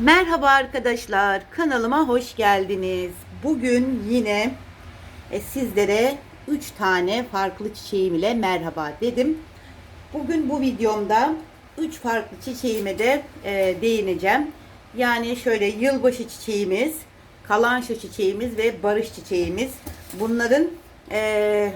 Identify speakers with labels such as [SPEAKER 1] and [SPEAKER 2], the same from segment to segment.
[SPEAKER 1] Merhaba arkadaşlar, kanalıma hoş geldiniz. Bugün yine e, sizlere 3 tane farklı çiçeğim ile merhaba dedim. Bugün bu videomda 3 farklı çiçeğime de e, değineceğim. Yani şöyle yılbaşı çiçeğimiz, kalanşo çiçeğimiz ve barış çiçeğimiz. Bunların e,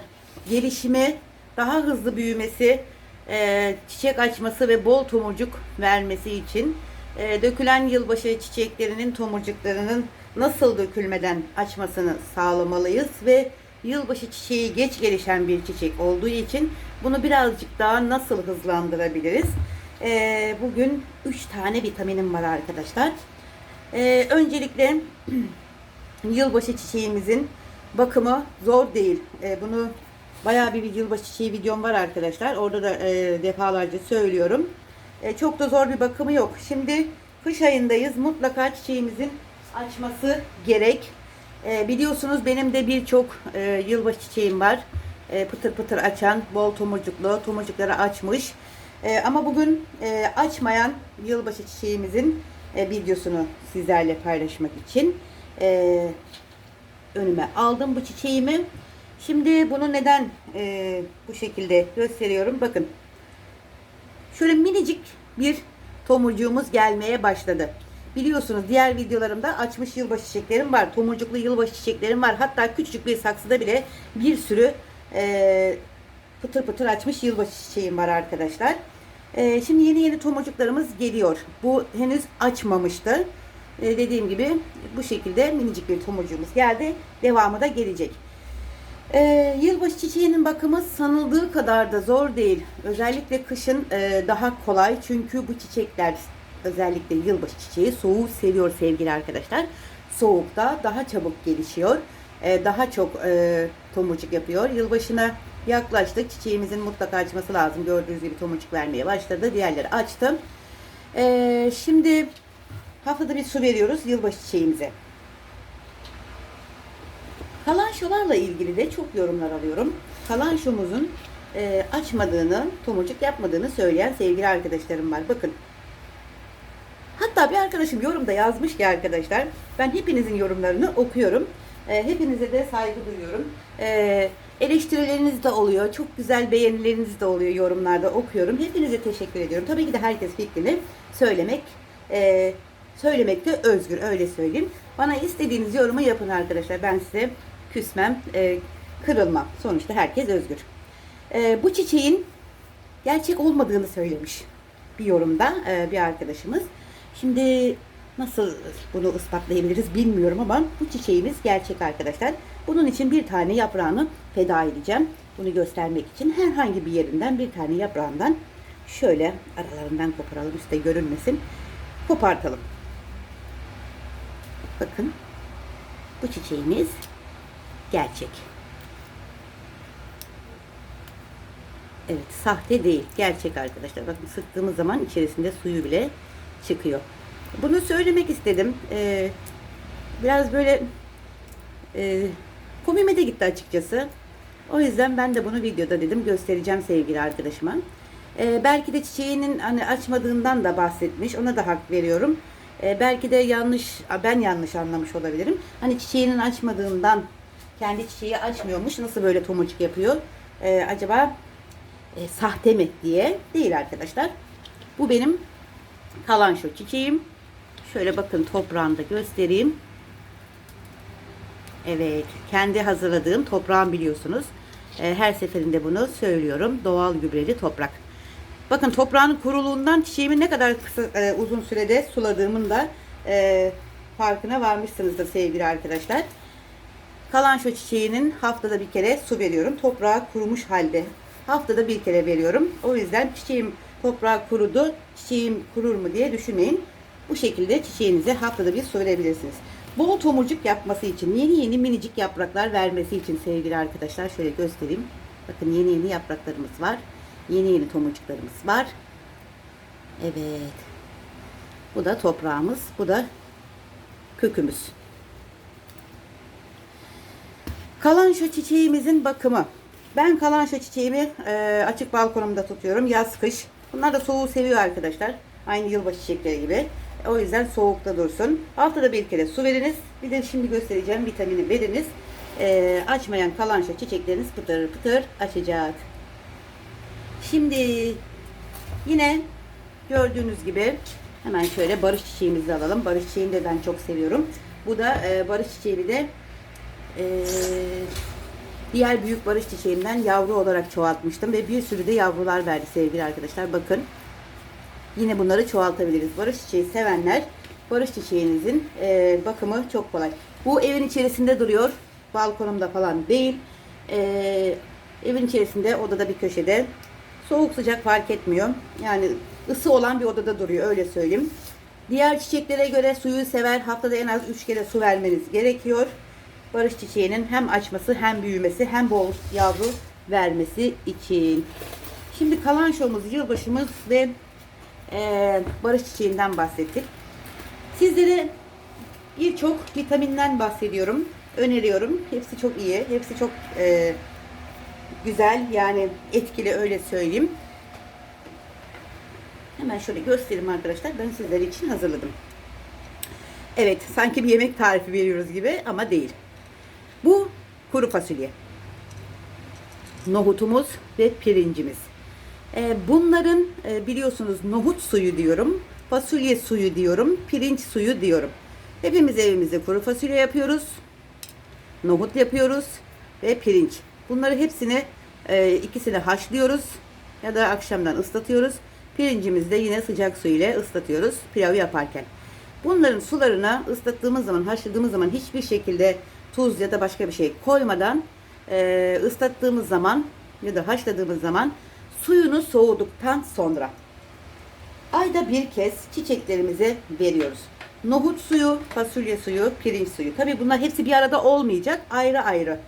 [SPEAKER 1] gelişimi, daha hızlı büyümesi, e, çiçek açması ve bol tomurcuk vermesi için e, dökülen yılbaşı çiçeklerinin tomurcuklarının nasıl dökülmeden açmasını sağlamalıyız ve yılbaşı çiçeği geç gelişen bir çiçek olduğu için bunu birazcık daha nasıl hızlandırabiliriz? E, bugün 3 tane vitaminim var arkadaşlar. E, öncelikle yılbaşı çiçeğimizin bakımı zor değil. E, bunu bayağı bir yılbaşı çiçeği videom var arkadaşlar. Orada da e, defalarca söylüyorum. E, çok da zor bir bakımı yok. Şimdi kış ayındayız. Mutlaka çiçeğimizin açması gerek. E, biliyorsunuz benim de birçok e, yılbaşı çiçeğim var. E, pıtır pıtır açan, bol tomurcuklu, tomurcukları açmış. E, ama bugün e, açmayan yılbaşı çiçeğimizin e, videosunu sizlerle paylaşmak için e, önüme aldım bu çiçeğimi. Şimdi bunu neden e, bu şekilde gösteriyorum? Bakın şöyle minicik bir tomurcuğumuz gelmeye başladı. Biliyorsunuz diğer videolarımda açmış yılbaşı çiçeklerim var. Tomurcuklu yılbaşı çiçeklerim var. Hatta küçücük bir saksıda bile bir sürü e, pıtır pıtır açmış yılbaşı çiçeğim var arkadaşlar. E, şimdi yeni yeni tomurcuklarımız geliyor. Bu henüz açmamıştı. E, dediğim gibi bu şekilde minicik bir tomurcuğumuz geldi. Devamı da gelecek. Ee, yılbaşı çiçeğinin bakımı sanıldığı kadar da zor değil. Özellikle kışın e, daha kolay çünkü bu çiçekler özellikle yılbaşı çiçeği soğuğu seviyor sevgili arkadaşlar. Soğukta daha çabuk gelişiyor. E, daha çok e, tomurcuk yapıyor. Yılbaşına yaklaştık. Çiçeğimizin mutlaka açması lazım. Gördüğünüz gibi tomurcuk vermeye başladı. Diğerleri açtı. E, şimdi haftada bir su veriyoruz yılbaşı çiçeğimize. Kalanşolarla ilgili de çok yorumlar alıyorum. Kalanşomuzun e, açmadığını, tomurcuk yapmadığını söyleyen sevgili arkadaşlarım var. Bakın. Hatta bir arkadaşım yorumda yazmış ki arkadaşlar, ben hepinizin yorumlarını okuyorum. E, hepinize de saygı duyuyorum. E, eleştirileriniz de oluyor. Çok güzel beğenileriniz de oluyor yorumlarda okuyorum. Hepinize teşekkür ediyorum. Tabii ki de herkes fikrini söylemek e, söylemekte özgür öyle söyleyeyim. Bana istediğiniz yorumu yapın arkadaşlar. Ben size küsmem, e, kırılmam. Sonuçta herkes özgür. E, bu çiçeğin gerçek olmadığını söylemiş bir yorumda e, bir arkadaşımız. Şimdi nasıl bunu ispatlayabiliriz bilmiyorum ama bu çiçeğimiz gerçek arkadaşlar. Bunun için bir tane yaprağını feda edeceğim. Bunu göstermek için herhangi bir yerinden bir tane yaprağından şöyle aralarından koparalım üstte görünmesin. Kopartalım. Bakın bu çiçeğimiz gerçek. Evet sahte değil. Gerçek arkadaşlar. Bakın sıktığımız zaman içerisinde suyu bile çıkıyor. Bunu söylemek istedim. Ee, biraz böyle e, komime de gitti açıkçası. O yüzden ben de bunu videoda dedim göstereceğim sevgili arkadaşıma. Ee, belki de çiçeğinin hani açmadığından da bahsetmiş. Ona da hak veriyorum. Ee, belki de yanlış, ben yanlış anlamış olabilirim. Hani çiçeğinin açmadığından kendi çiçeği açmıyormuş. Nasıl böyle tomurcuk yapıyor? Ee, acaba e, sahte mi diye değil arkadaşlar. Bu benim kalanşo çiçeğim. Şöyle bakın toprağında göstereyim. Evet, kendi hazırladığım toprağım biliyorsunuz. E, her seferinde bunu söylüyorum. Doğal gübreli toprak. Bakın toprağın kuruluğundan çiçeğimi ne kadar kısa e, uzun sürede suladığımın da e, farkına varmışsınızdır sevgili arkadaşlar. Kalanşo çiçeğinin haftada bir kere su veriyorum. Toprağı kurumuş halde. Haftada bir kere veriyorum. O yüzden çiçeğim toprağı kurudu. Çiçeğim kurur mu diye düşünmeyin. Bu şekilde çiçeğinize haftada bir su verebilirsiniz. Bol tomurcuk yapması için, yeni yeni minicik yapraklar vermesi için sevgili arkadaşlar şöyle göstereyim. Bakın yeni yeni yapraklarımız var. Yeni yeni tomurcuklarımız var. Evet. Bu da toprağımız. Bu da kökümüz. Kalanşo çiçeğimizin bakımı. Ben kalanşo çiçeğimi e, açık balkonumda tutuyorum. Yaz kış. Bunlar da soğuğu seviyor arkadaşlar. Aynı yılbaşı çiçekleri gibi. O yüzden soğukta dursun. Haftada bir kere su veriniz. Bir de şimdi göstereceğim vitamini veriniz. Ee, açmayan kalança çiçekleriniz pıtır pıtır açacak. Şimdi yine gördüğünüz gibi hemen şöyle barış çiçeğimizi alalım. Barış çiçeğini de ben çok seviyorum. Bu da e, barış çiçeğini de e, diğer büyük barış çiçeğimden yavru olarak çoğaltmıştım ve bir sürü de yavrular verdi sevgili arkadaşlar. Bakın yine bunları çoğaltabiliriz. Barış çiçeği sevenler barış çiçeğinizin e, bakımı çok kolay. Bu evin içerisinde duruyor. Balkonumda falan değil. E, evin içerisinde odada bir köşede. Soğuk sıcak fark etmiyor. Yani ısı olan bir odada duruyor öyle söyleyeyim. Diğer çiçeklere göre suyu sever. Haftada en az 3 kere su vermeniz gerekiyor. Barış çiçeğinin hem açması hem büyümesi hem bol yavru vermesi için. Şimdi kalan şovumuz, yılbaşımız ve eee, barış çiçeğinden bahsettik. Sizlere birçok vitaminden bahsediyorum. Öneriyorum. Hepsi çok iyi. Hepsi çok eee, güzel yani etkili öyle söyleyeyim. Hemen şöyle göstereyim arkadaşlar. Ben sizler için hazırladım. Evet sanki bir yemek tarifi veriyoruz gibi ama değil. Bu kuru fasulye. Nohutumuz ve pirincimiz. Ee, bunların e, biliyorsunuz nohut suyu diyorum, fasulye suyu diyorum, pirinç suyu diyorum. Hepimiz evimizde kuru fasulye yapıyoruz, nohut yapıyoruz ve pirinç. Bunları hepsini e, ikisini haşlıyoruz ya da akşamdan ıslatıyoruz. Pirincimizi de yine sıcak su ile ıslatıyoruz pilavı yaparken. Bunların sularına ıslattığımız zaman, haşladığımız zaman hiçbir şekilde tuz ya da başka bir şey koymadan e, ıslattığımız zaman ya da haşladığımız zaman suyunu soğuduktan sonra ayda bir kez çiçeklerimize veriyoruz. Nohut suyu, fasulye suyu, pirinç suyu. Tabii bunlar hepsi bir arada olmayacak. Ayrı ayrı.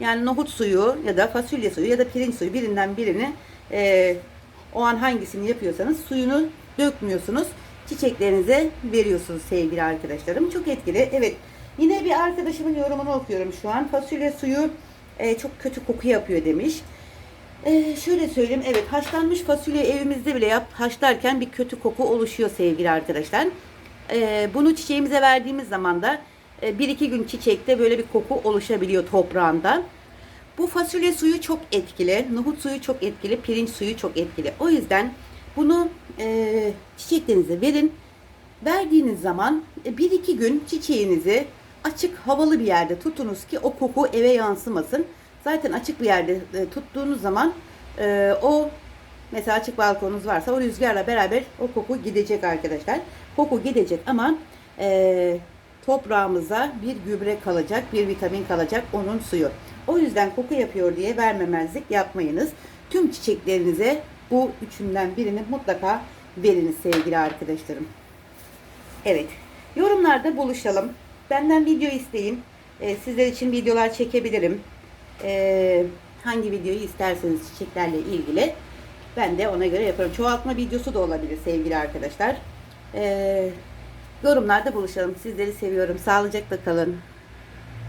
[SPEAKER 1] Yani nohut suyu ya da fasulye suyu ya da pirinç suyu birinden birini e, o an hangisini yapıyorsanız suyunu dökmüyorsunuz. Çiçeklerinize veriyorsunuz sevgili arkadaşlarım. Çok etkili. Evet. Yine bir arkadaşımın yorumunu okuyorum şu an. Fasulye suyu e, çok kötü koku yapıyor demiş. Ee, şöyle söyleyeyim. Evet haşlanmış fasulye evimizde bile yap haşlarken bir kötü koku oluşuyor sevgili arkadaşlar. Ee, bunu çiçeğimize verdiğimiz zaman da e, bir iki gün çiçekte böyle bir koku oluşabiliyor toprağında. Bu fasulye suyu çok etkili, nohut suyu çok etkili, pirinç suyu çok etkili. O yüzden bunu e, çiçeklerinize verin. Verdiğiniz zaman e, bir iki gün çiçeğinizi açık havalı bir yerde tutunuz ki o koku eve yansımasın. Zaten açık bir yerde e, tuttuğunuz zaman e, o mesela açık balkonunuz varsa o rüzgarla beraber o koku gidecek arkadaşlar. Koku gidecek ama e, toprağımıza bir gübre kalacak, bir vitamin kalacak onun suyu. O yüzden koku yapıyor diye vermemezlik yapmayınız. Tüm çiçeklerinize bu üçünden birini mutlaka veriniz sevgili arkadaşlarım. Evet. Yorumlarda buluşalım. Benden video isteyin. Ee, sizler için videolar çekebilirim. Ee, hangi videoyu isterseniz çiçeklerle ilgili. Ben de ona göre yaparım. Çoğaltma videosu da olabilir sevgili arkadaşlar. Ee, yorumlarda buluşalım. Sizleri seviyorum. Sağlıcakla kalın.